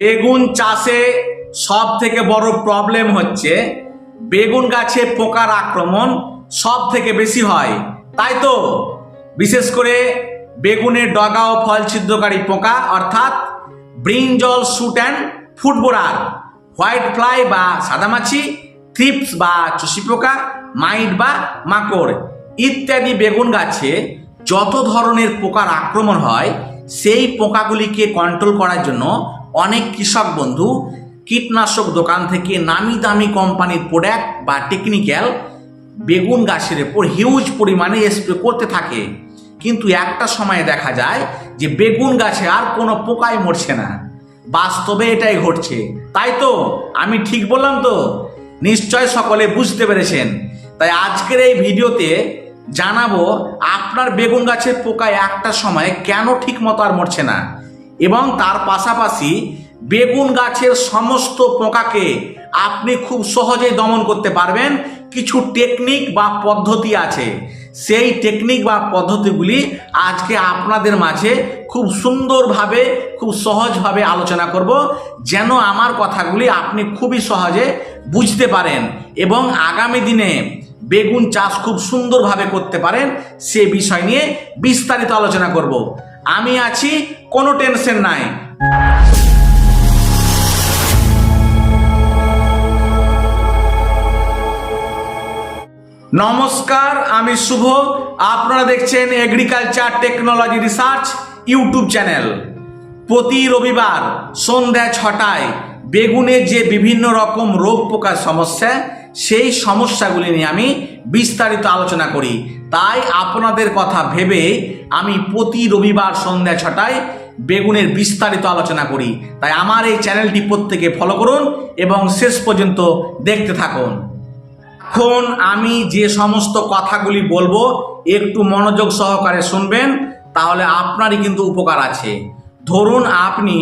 বেগুন চাষে সব থেকে বড় প্রবলেম হচ্ছে বেগুন গাছে পোকার আক্রমণ সব থেকে বেশি হয়। তাই তো? বিশেষ করে বেগুনের ডগা ও ফল ছিদ্রকারী পোকা, অর্থাৎ brinjal shoot and fruit borer white fly বা সাদামাছি, থ্রিপস বা চুষি পোকা, মাইট বা মাকড় ইত্যাদি বেগুন গাছে যত ধরনের পোকার আক্রমণ হয়, সেই পোকাগুলিকে কন্ট্রোল করার জন্য অনেক কৃষক বন্ধু, কীটনাশক দোকান থেকে নামি দামি কোম্পানির প্রোডাক্ট বা টেকনিক্যাল বেগুন গাছের উপর হিউজ পরিমাণে স্প্রে করতে থাকে। কিন্তু একটা সময়ে দেখা যায় যে বেগুন গাছে আর কোনো পোকাই মরছে না। বাস্তবে এটাই ঘটছে। তাই তো আমি ঠিক বললাম তো? নিশ্চয় সকলে বুঝতে পেরেছেন। তাই আজকের এই ভিডিওতে জানাব আপনার বেগুন গাছের পোকা একটা সময় কেন ঠিক মতো আর মরছে না? এবং তার পাশাপাশি বেগুন গাছের সমস্ত পোকাকে আপনি খুব সহজেই দমন করতে পারবেন। কিছু টেকনিক বা পদ্ধতি আছে। সেই টেকনিক বা পদ্ধতিগুলি আজকে আপনাদের মাঝে খুব সুন্দরভাবে, খুব সহজভাবে আলোচনা করব, যেন আমার কথাগুলি আপনি খুবই সহজে বুঝতে পারেন এবং আগামী দিনে বেগুন চাষ খুব সুন্দরভাবে করতে পারেন, সে বিষয় নিয়ে বিস্তারিত আলোচনা করব। আমি আছি, কোনো টেনশন নাই। নমস্কার, আমি শুভ। আপনারা দেখছেন agriculture technology research YouTube channel প্রতি রবিবার সন্ধ্যা ছটায় বেগুনের যে বিভিন্ন রকম রোগ পোকার সমস্যা, সেই সমস্যাগুলি নিয়ে আমি বিস্তারিত আলোচনা করি। তাই আপনাদের কথা ভেবে আমি প্রতি রবিবার সন্ধ্যা ছটায় বেগুনের বিস্তারিত আলোচনা করি। তাই আমার এই চ্যানেলটি প্রত্যেকে ফলো করুন এবং শেষ পর্যন্ত দেখতে থাকুন। এখন আমি যে সমস্ত কথাগুলি বলব, একটু মনোযোগ সহকারে শুনবেন, তাহলে আপনারই কিন্তু উপকার আছে। ধরুন আপনি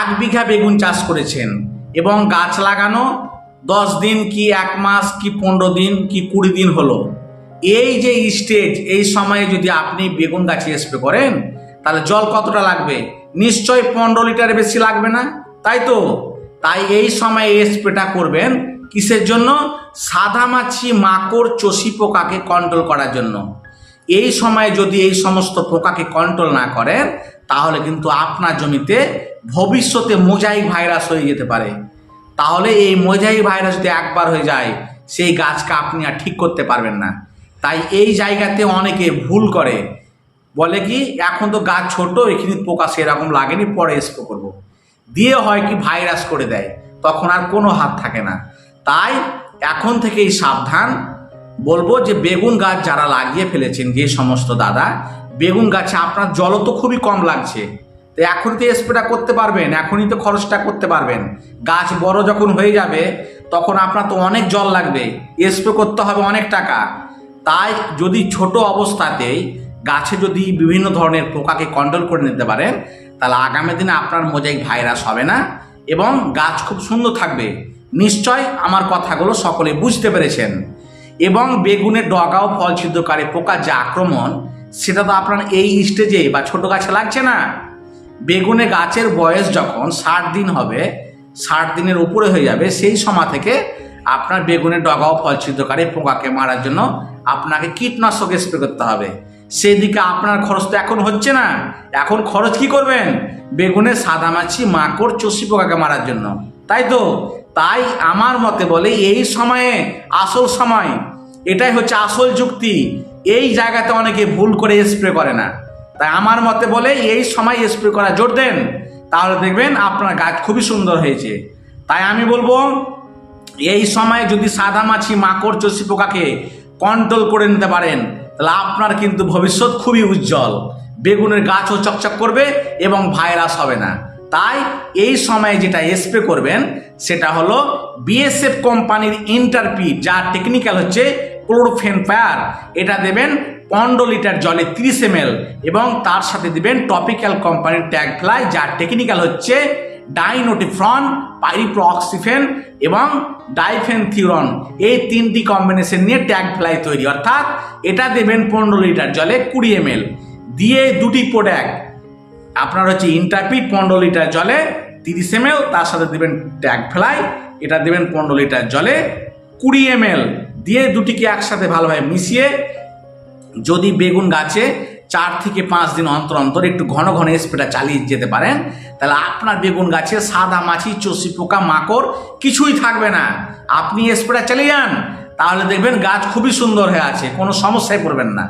এক বিঘা বেগুন চাষ করেছেন এবং গাছ লাগানো দশ দিন কি এক মাস, কি পনেরো দিন, কি কুড়ি দিন হলো? এই যে স্টেজ এই সময়ে যদি আপনি বেগুন গাছে স্প্রে করেন, তাহলে জল কতটা লাগবে? নিশ্চয় পনেরো লিটার বেশি লাগবে না, তাই তো? তাই এই সময়ে এই স্প্রেটা করবেন কিসের জন্য? সাদামাছি মাকড় চষি পোকাকে কন্ট্রোল করার জন্য। এই সময় যদি এই সমস্ত পোকাকে কন্ট্রোল না করেন, তাহলে কিন্তু আপনার জমিতে ভবিষ্যতে মোজাইক ভাইরাস হয়ে যেতে পারে। তাহলে এই মোজাইক ভাইরাস যদি একবার হয়ে যায়, সেই গাছকে আপনি আর ঠিক করতে পারবেন না। তাই এই জায়গাতে অনেকে ভুল করে। বলে কি, এখন তো গাছ ছোট, এখানে পোকা সেরকম লাগেনি, পরে স্প্রে করব। দিয়ে হয় কি, ভাইরাস করে দেয়, তখন আর কোনো হাত থাকে না। তাই এখন থেকেই সাবধান। বলব যে বেগুন গাছ যারা লাগিয়ে ফেলেছেন, যে সমস্ত দাদা, বেগুন গাছে আপনার জল তো খুবই কম লাগছে। তো এখন তো স্প্রেটা করতে পারবেন, এখনই তো খরচটা করতে পারবেন। গাছ বড় যখন হয়ে যাবে, তখন আপনার তো অনেক জল লাগবে, স্প্রে করতে হবে অনেক টাকা। তাই যদি ছোট অবস্থাতেই গাছে যদি বিভিন্ন ধরনের পোকাকে কন্ট্রোল করে নিতে পারেন তাহলে আগামী দিনে আপনার মোজাইক ভাইরাস হবে না এবং গাছ খুব সুন্দর থাকবে। নিশ্চয় আমার কথাগুলো সকলে বুঝতে পেরেছেন। এবং বেগুনের ডগা ও ফল ছিদ্রকারী পোকার যে আক্রমণ, সেটা তো আপনার এই স্টেজে বা ছোট গাছে লাগছে না। বেগুনে গাছের বয়স যখন ষাট দিন হবে, ষাট দিনের উপরে হয়ে যাবে, সেই সময় থেকে আপনার বেগুনের ডগা ও ফল ছিদ্রকারী পোকাকে মারার জন্য আপনাকে কীটনাশক স্প্রে করতে হবে। সেই দিকে আপনার খরচ তো এখন হচ্ছে না। এখন খরচ কি করবেন? বেগুনের সাদামাছি মাকড়, চষি পোকাকে মারার জন্য। তাই তো? তাই আমার মতে বলে এই সময়ে, আসল সময়, এটাই হচ্ছে আসল যুক্তি। এই জায়গাতে অনেকে ভুল করে স্প্রে করে না। তাই আমার মতে বলে এই সময় স্প্রে করা জোর দেন। তাহলে দেখবেন আপনার গাছ খুবই সুন্দর হয়েছে। তাই আমি বলব এই সময়ে যদি সাদা মাছি মাকড় চষি পোকাকে কন্ট্রোল করে নিতে পারেন, তাহলে আপনার কিন্তু ভবিষ্যৎ খুবই উজ্জ্বল। বেগুনের গাছও চকচক করবে এবং ভাইরাস হবে না। তাই এই সময়ে যেটা স্প্রে করবেন, সেটা হলো বিএসএফ কোম্পানির ইন্টারপি যার টেকনিক্যাল হচ্ছে ক্লোরোফেনফায়ার এটা দেবেন পনেরো লিটার জলে তিরিশ এম এবং তার সাথে দেবেন টপিক্যাল কোম্পানির ট্যাগ ফ্লাই যার টেকনিক্যাল হচ্ছে ডাইনোটিফ্রন পাইরিপ্রক্সিফেন এবং ডাইফেনথিউরন। এই তিনটি কম্বিনেশন নিয়ে ট্যাগ ফ্লাই তৈরি। অর্থাৎ এটা দেবেন পনেরো লিটার জলে কুড়ি এম দিয়ে দুটি প্রোডাক্ট আপনার হচ্ছে ইন্টারপিট পনেরো লিটার জলে তিরিশ এম তার সাথে দেবেন ট্যাগ ফ্লাই এটা দেবেন পনেরো লিটার জলে কুড়ি এম দিয়ে দুটিকে একসাথে ভালোভাবে মিশিয়ে যদি বেগুন গাছে চার থেকে পাঁচ দিন অন্তর অন্তর একটু ঘন ঘন স্প্রেটা চালিয়ে যেতে পারেন। তাহলে আপনার বেগুন গাছে সাদা মাছি, চষি পোকা, মাকড় কিছুই থাকবে না। আপনি স্প্রেটা চালিয়ে যান, তাহলে দেখবেন গাছ খুবই সুন্দর হয়ে আছে, কোনো সমস্যায় পড়বেন না।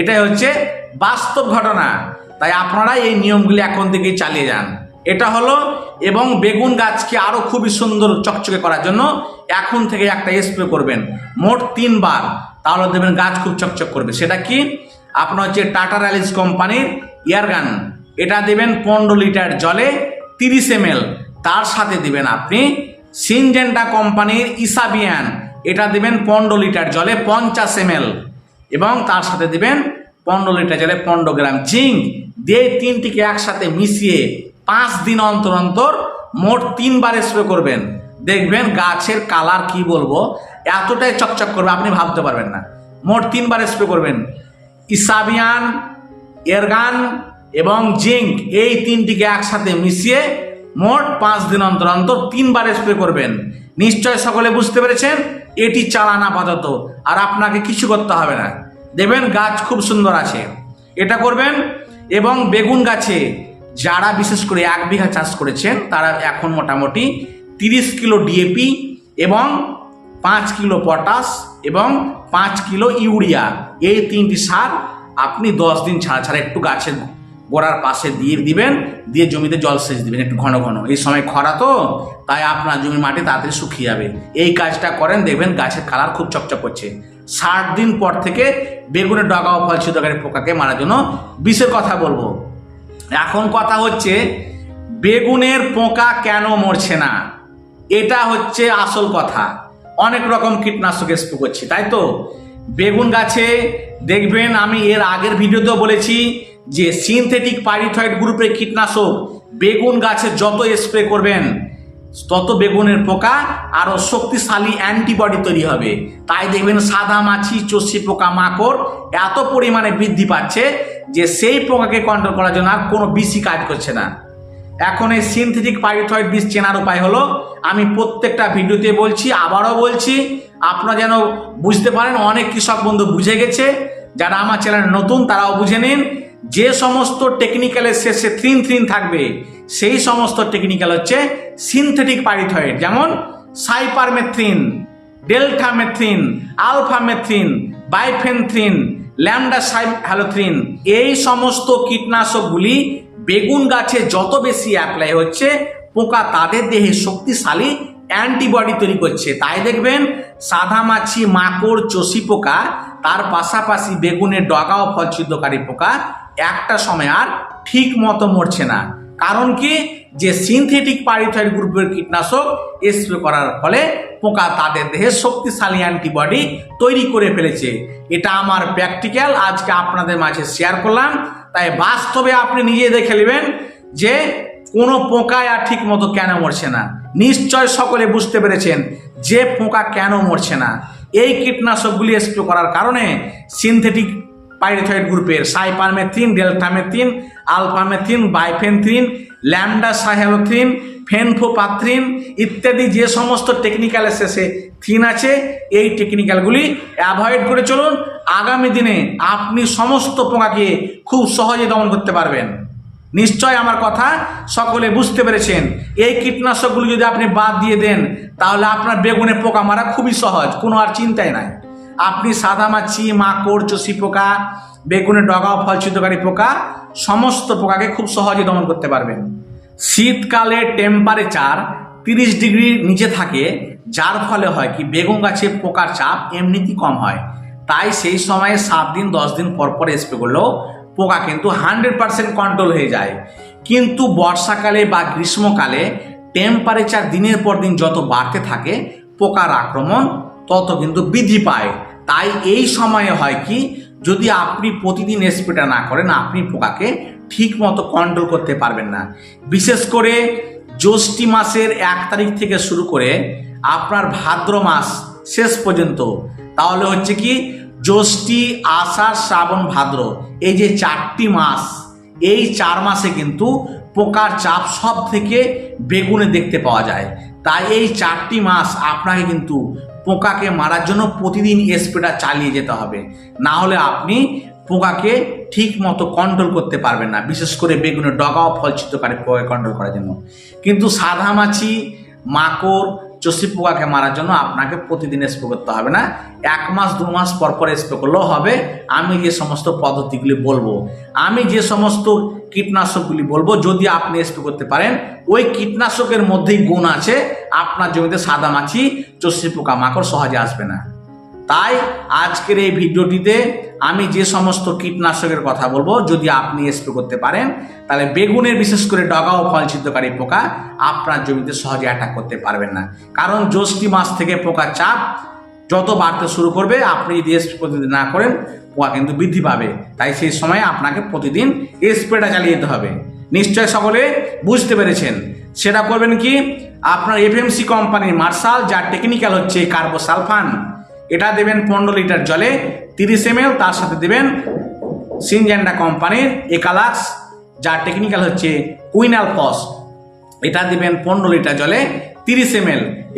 এটাই হচ্ছে বাস্তব ঘটনা। তাই আপনারা এই নিয়মগুলি এখন থেকেই চালিয়ে যান। এটা হলো, এবং বেগুন গাছকে আরও খুবই সুন্দর চকচকে করার জন্য এখন থেকে একটা স্প্রে করবেন, মোট তিনবার। তাহলে দেখবেন গাছ খুব চকচক করবে। সেটা কি? আপনার হচ্ছে টাটা র্যালিস কোম্পানির ইয়ারগান এটা দেবেন পনেরো লিটার জলে তিরিশ এম তার সাথে দেবেন আপনি সিনজেন্টা কোম্পানির ইসাবিয়ান এটা দেবেন পনেরো লিটার জলে পঞ্চাশ এম এবং তার সাথে দেবেন পনেরো লিটার জলে পনেরো গ্রাম জিঙ্ক। দিয়ে তিনটিকে একসাথে মিশিয়ে পাঁচ দিন অন্তর অন্তর মোট তিনবার স্প্রে করবেন। দেখবেন গাছের কালার কি বলব? এতটাই চকচক করবে, আপনি ভাবতে পারবেন না। মোট তিনবার স্প্রে করবেন। ইসাবিয়ান, এরগান এবং জিঙ্ক এই তিনটিকে একসাথে মিশিয়ে মোট পাঁচ দিন অন্তর অন্তর তিনবার স্প্রে করবেন। নিশ্চয় সকলে বুঝতে পেরেছেন? এটি চালান আপাতত, আর আপনাকে কিছু করতে হবে না। দেবেন গাছ খুব সুন্দর আছে। এটা করবেন এবং বেগুন গাছে যারা বিশেষ করে এক বিঘা চাষ করেছেন, তারা এখন মোটামুটি তিরিশ কিলো ডিএপি এবং পাঁচ কিলো পটাশ এবং পাঁচ কিলো ইউরিয়া। এই তিনটি সার আপনি দশ দিন ছাড়া ছাড়া একটু গাছের গোড়ার পাশে দিয়ে দিবেন, দিয়ে জমিতে জল সেচ দিবেন একটু ঘন ঘন। এই সময় খরা তো, তাই আপনার জমির মাটি তাড়াতাড়ি শুকিয়ে যাবে। এই কাজটা করেন, দেখবেন গাছের কালার খুব চকচক করছে। ষাট দিন পর থেকে বেগুনের ডগা ও ফল ছিদ্রকারী পোকাকে মারার জন্য বিষের কথা বলব। এখন কথা হচ্ছে, বেগুনের পোকা কেন মরছে না? এটা হচ্ছে আসল কথা। অনেক রকম কীটনাশক স্প্রে করছি, তাই তো? বেগুন গাছে দেখবেন আমি এর আগের ভিডিওতেও বলেছি যে সিনথেটিক পাইরিথয়েড গ্রুপের কীটনাশক বেগুন গাছে যত স্প্রে করবেন, তত বেগুনের পোকা আরও শক্তিশালী অ্যান্টিবডি তৈরি হবে। তাই দেখবেন সাদা মাছি চষি পোকা, মাকড় এত পরিমাণে বৃদ্ধি পাচ্ছে যে সেই পোকাকে কন্ট্রোল করার জন্য আর কোনো বিষই কাজ করছে না। এখন এই সিনথেটিক পাইরিথয়েড বিষ চেনার উপায় হলো, আমি প্রত্যেকটা ভিডিওতে বলছি, আবারও বলছি, আপনারা যেন বুঝতে পারেন, অনেক কৃষক বন্ধু বুঝে গেছে, যারা আমার চ্যানেল নতুন, তারাও বুঝে নিন, যে সমস্ত টেকনিক্যালের শেষে থ্রিন থ্রিন থাকবে, সেই সমস্ত টেকনিক্যাল হচ্ছে সিনথেটিক পাইরিথয়েড যেমন cypermethrin, deltamethrin, alphamethrin, bifenthrin, lambda cyhalothrin এই সমস্ত কীটনাশকগুলি বেগুন গাছে যত বেশি অ্যাপ্লাই হচ্ছে, পোকা তাদের দেহে শক্তিশালী অ্যান্টিবডি তৈরি করছে। তাই দেখবেন, সাদা মাছি, মাকড়, চষি পোকা, তার পাশাপাশি বেগুনের ডগা ও ফল ছিদ্রকারী পোকা একটা সময় আর ঠিক মতো মরছে না। কারণ কি? যে সিনথেটিক পারিথয়েড গ্রুপের কীটনাশক স্প্রে করার ফলে পোকা তাদের দেহে শক্তিশালী অ্যান্টিবডি তৈরি করে ফেলেছে। এটা আমার প্র্যাকটিক্যাল আজকে আপনাদের মাঝে শেয়ার করলাম। তাই বাস্তবে আপনি নিজে দেখে নেবেন যে কোনো পোকায় আর ঠিক মতো কেন মরছে না। নিশ্চয় সকলে বুঝতে পেরেছেন যে পোকা কেন মরছে না। এই কীটনাশকগুলি স্প্রে করার কারণে সিনথেটিক পাইরেথয়েড গ্রুপের cypermethrin deltamethrin alphamethrin bifenthrin lambda cyhalothrin fenpropathrin ইত্যাদি যে সমস্ত টেকনিক্যাল শেষে থিন আছে, এই টেকনিক্যালগুলি অ্যাভয়েড করে চলুন। আগামী দিনে আপনি সমস্ত পোকাকে খুব সহজে দমন করতে পারবেন। নিশ্চয় আমার কথা সকলে বুঝতে পেরেছেন। এই কীটনাশকগুলি যদি আপনি বাদ দিয়ে দেন, তাহলে আপনার বেগুনে পোকা মারা খুবই সহজ, কোনো আর চিন্তাই নাই। আপনি সাদা মাছি মাকড় চষি পোকা বেগুনের ডগা ও ফল ছিদ্রকারী পোকা, সমস্ত পোকাকে খুব সহজে দমন করতে পারবেন। শীতকালে টেম্পারেচার তিরিশ ডিগ্রির নিচে থাকে, যার ফলে হয় কি, বেগুন গাছে পোকার চাপ এমনিতেই কম হয়। তাই সেই সময়ে সাত দিন, দশ দিন পর পর স্প্রে করলেও পোকা কিন্তু হান্ড্রেড পার্সেন্ট কন্ট্রোল হয়ে যায়। কিন্তু বর্ষাকালে বা গ্রীষ্মকালে টেম্পারেচার দিনের পর দিন যত বাড়তে থাকে, পোকার আক্রমণ তত কিন্তু বৃদ্ধি পায়। তাই এই সময়ে হয় কি, যদি আপনি প্রতিদিন স্প্রেটা না করেন, আপনি পোকাকে ঠিক মতো কন্ট্রোল করতে পারবেন না। বিশেষ করে জ্যৈষ্ঠী মাসের এক তারিখ থেকে শুরু করে আপনার ভাদ্র মাস শেষ পর্যন্ত, তাহলে হচ্ছে কি, জ্যৈষ্ঠী, আষাঢ়, শ্রাবণ, ভাদ্র, এই যে চারটি মাস, এই চার মাসে কিন্তু পোকার চাপ সব থেকে বেগুনে দেখতে পাওয়া যায়। তাই এই চারটি মাস আপনাকে কিন্তু পোকাকে মারার জন্য প্রতিদিন স্প্রেটা চালিয়ে যেতে হবে। না হলে আপনি পোকাকে ঠিক মতো কন্ট্রোল করতে পারবেন না। বিশেষ করে বেগুনের ডগা ও ফলচিত্রকারী পোকাকে কন্ট্রোল করার জন্য। কিন্তু সাদা মাছি মাকড় চষি পোকাকে মারার জন্য আপনাকে প্রতিদিন স্প্রে করতে হবে না। এক মাস, দু মাস পর পর স্প্রে করলেও হবে। আমি যে সমস্ত পদ্ধতিগুলি বলব, আমি যে সমস্ত কীটনাশকগুলি বলব, যদি আপনি স্প্রে করতে পারেন, ওই কীটনাশকের মধ্যেই গুণ আছে। আপনার জমিতে সাদা মাছি, চষি পোকা মাকড় সহজে আসবে না। তাই আজকের এই ভিডিওটিতে আমি যে সমস্ত কীটনাশকের কথা বলব, যদি আপনি স্প্রে করতে পারেন, তাহলে বেগুনের বিশেষ করে ডগা ও ফল ছিদ্রকারী পোকা আপনার জমিতে সহজে অ্যাটাক করতে পারবেন না। কারণ জ্যৈষ্ঠী মাস থেকে পোকার চাপ যত বাড়তে শুরু করবে, আপনি যদি স্প্রে প্রতিদিন না করেন, পোকা কিন্তু বৃদ্ধি পাবে। তাই সেই সময় আপনাকে প্রতিদিন স্প্রেটা চালিয়ে যেতে হবে। নিশ্চয় সকলে বুঝতে পেরেছেন? সেটা করবেন কি? আপনার এফএমসি কোম্পানির মার্শাল যার টেকনিক্যাল হচ্ছে কার্বোসালফান এটা দেবেন পনেরো লিটার জলে তিরিশ এম তার সাথে দেবেন সিনজেন্ডা কোম্পানির একালাক্স, যার টেকনিক্যাল হচ্ছে কুইনাল ফস। এটা দেবেন পনেরো লিটার জলে তিরিশ এম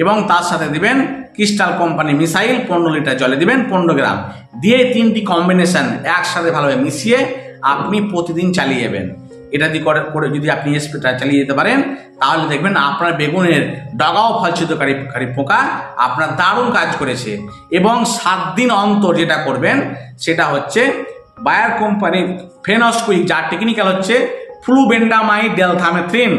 এবং তার সাথে দেবেন ক্রিস্টাল কোম্পানি মিসাইল, পনেরো লিটার জলে দেবেন পনেরো গ্রাম। দিয়ে তিনটি কম্বিনেশন একসাথে ভালোভাবে মিশিয়ে আপনি প্রতিদিন চালিয়ে যাবেন এটা দিয়ে করে যদি আপনি স্প্রেটা চালিয়ে যেতে পারেন, তাহলে দেখবেন আপনার বেগুনের ডগাও ফলছিদ্রকারী কারী পোকা আপনার দারুণ কাজ করেছে। এবং সাত দিন অন্তর যেটা করবেন, সেটা হচ্ছে বায়ার কোম্পানির ফেনসকুইক, যার টেকনিক্যাল হচ্ছে ফ্লুবেন্ডামাইড ডেলথামেথ্রিন।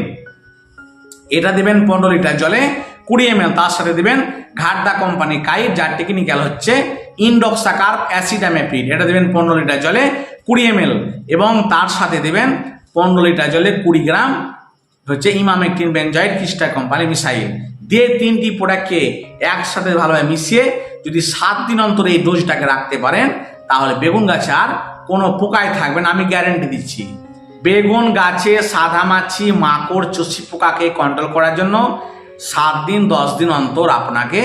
এটা দেবেন পনেরো লিটার জলে কুড়ি এম তার সাথে দেবেন ঘাটদা কোম্পানি কাইট, যার টেকনিক্যাল হচ্ছে ইন্ডক্সাকার অ্যাসিডামেপিড এটা দেবেন পনেরো লিটার জলে কুড়ি এম এবং তার সাথে দেবেন পনেরো লিটার জলে কুড়ি গ্রাম হচ্ছে emamectin benzoate Crystal company missile দিয়ে তিনটি প্রোডাক্টকে একসাথে ভালোভাবে মিশিয়ে যদি সাত দিন অন্তর এই ডোজটাকে রাখতে পারেন, তাহলে বেগুন গাছে আর কোনো পোকায় না, আমি গ্যারেন্টি দিচ্ছি। বেগুন গাছে সাদা মাছি, মাকড় চষি পোকাকে কন্ট্রোল করার জন্য সাত দিন, দশ দিন অন্তর আপনাকে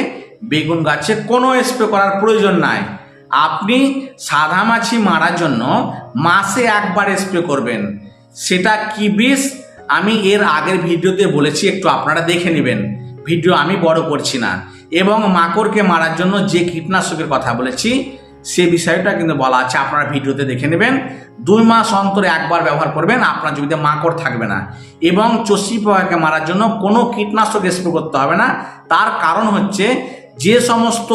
বেগুন গাছে কোনো স্প্রে করার প্রয়োজন নাই। আপনি সাদা মাছি মারার জন্য মাসে একবার স্প্রে করবেন। সেটা কি বিষ? আমি এর আগের ভিডিওতে বলেছি, একটু আপনারা দেখে নেবেন। ভিডিও আমি বড় করছি না। এবং মাকড়কে মারার জন্য যে কীটনাশকের কথা বলেছি, সে বিষয়টা কিন্তু বলা আছে, আপনারা ভিডিওতে দেখে নেবেন। দুই মাস অন্তরে একবার ব্যবহার করবেন, আপনার জমিতে মাকড় থাকবে না। এবং চষি পোকাকে মারার জন্য কোনো কীটনাশক স্প্রে করতে হবে না। তার কারণ হচ্ছে, যে সমস্ত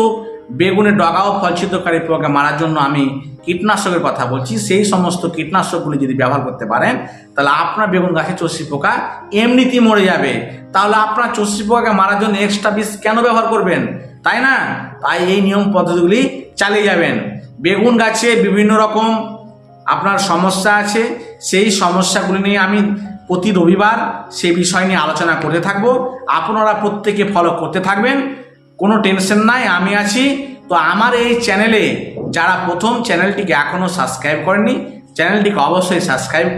বেগুনে ডগা ও ফলছিদ্রকারী পোকাকে মারার জন্য আমি কীটনাশকের কথা বলছি। সেই সমস্ত কীটনাশকগুলি যদি ব্যবহার করতে পারেন, তাহলে আপনার বেগুন গাছে চষি পোকা এমনিতেই মরে যাবে। তাহলে আপনার চষি পোকাকে মারার জন্য এক্সট্রা বিষ কেন ব্যবহার করবেন? তাই না? তাই এই নিয়ম পদ্ধতিগুলি চালিয়ে যাবেন। বেগুন গাছে বিভিন্ন রকম আপনার সমস্যা আছে, সেই সমস্যাগুলি নিয়ে আমি প্রতি রবিবার সেই বিষয় নিয়ে আলোচনা করতে থাকব। আপনারা প্রত্যেকে ফলো করতে থাকবেন। কোনো টেনশন নাই, আমি আছি। তো আমার এই চ্যানেলে যারা প্রথম চ্যানেলটিকে এখনও সাবস্ক্রাইব করেনি চ্যানেলটিকে অবশ্যই সাবস্ক্রাইব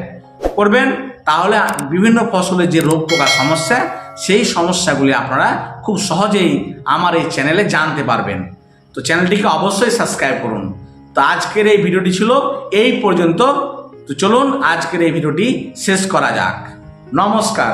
করবেন। তাহলে বিভিন্ন ফসলের যে রোগ পোকা সমস্যা, সেই সমস্যাগুলি আপনারা খুব সহজেই আমার এই চ্যানেলে জানতে পারবেন। তো চ্যানেলটিকে অবশ্যই সাবস্ক্রাইব করুন। তো আজকের এই ভিডিওটি ছিল এই পর্যন্ত। তো চলুন আজকের এই ভিডিওটি শেষ করা যাক। নমস্কার।